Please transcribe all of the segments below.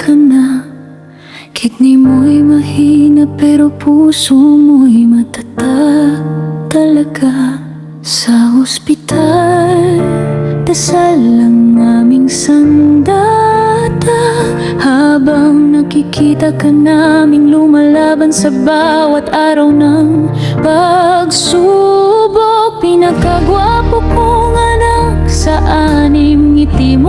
ka na. Kidney mo'y mahina pero puso mo'y matatag talaga. Sa ospital, dasal ang aming sandata. Habang nakikita ka naming lumalaban sa bawat araw ng pagsubok Pinakagwapo kong anak sa anim itim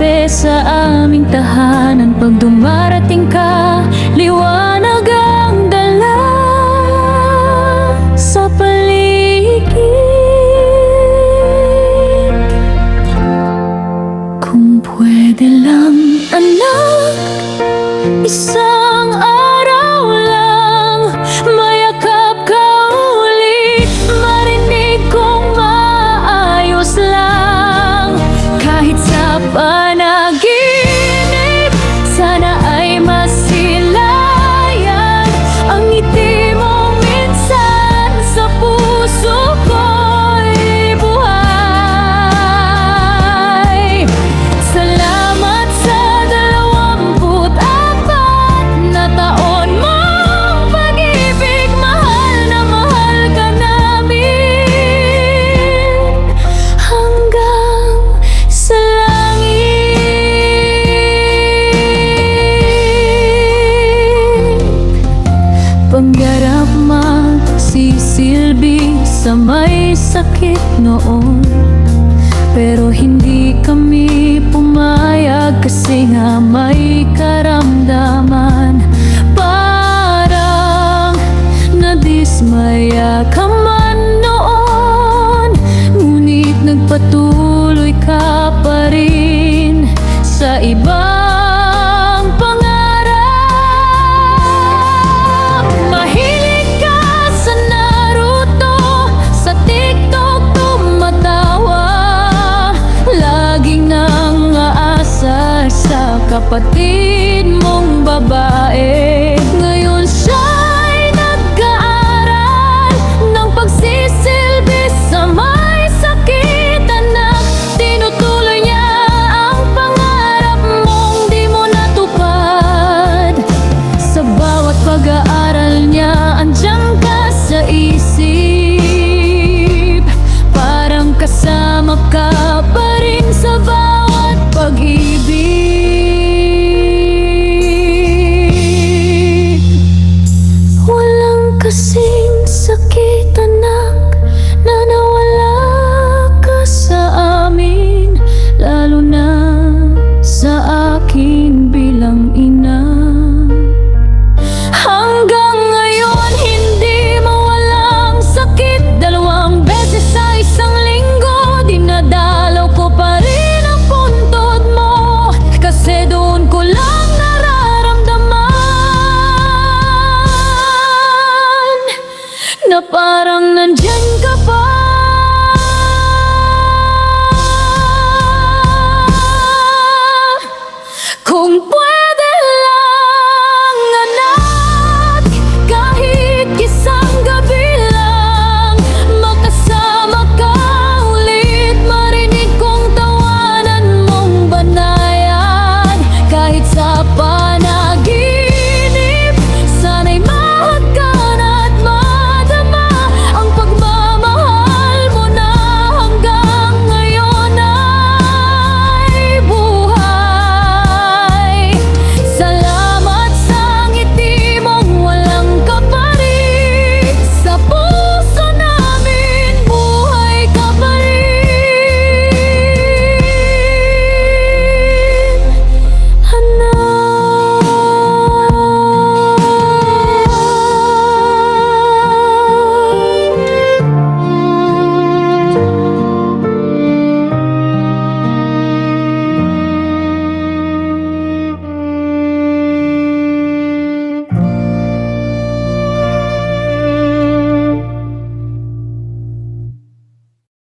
tabi sa aming tahanan. Pag dumarating ka, liwanag ang dala. Sa paligid Kung pwede lang, anak Isang sa may sakit noon. Pero hindi kami pumayag kasi nga may karamdaman. Parang nadismaya ka kapatid mong babae. But.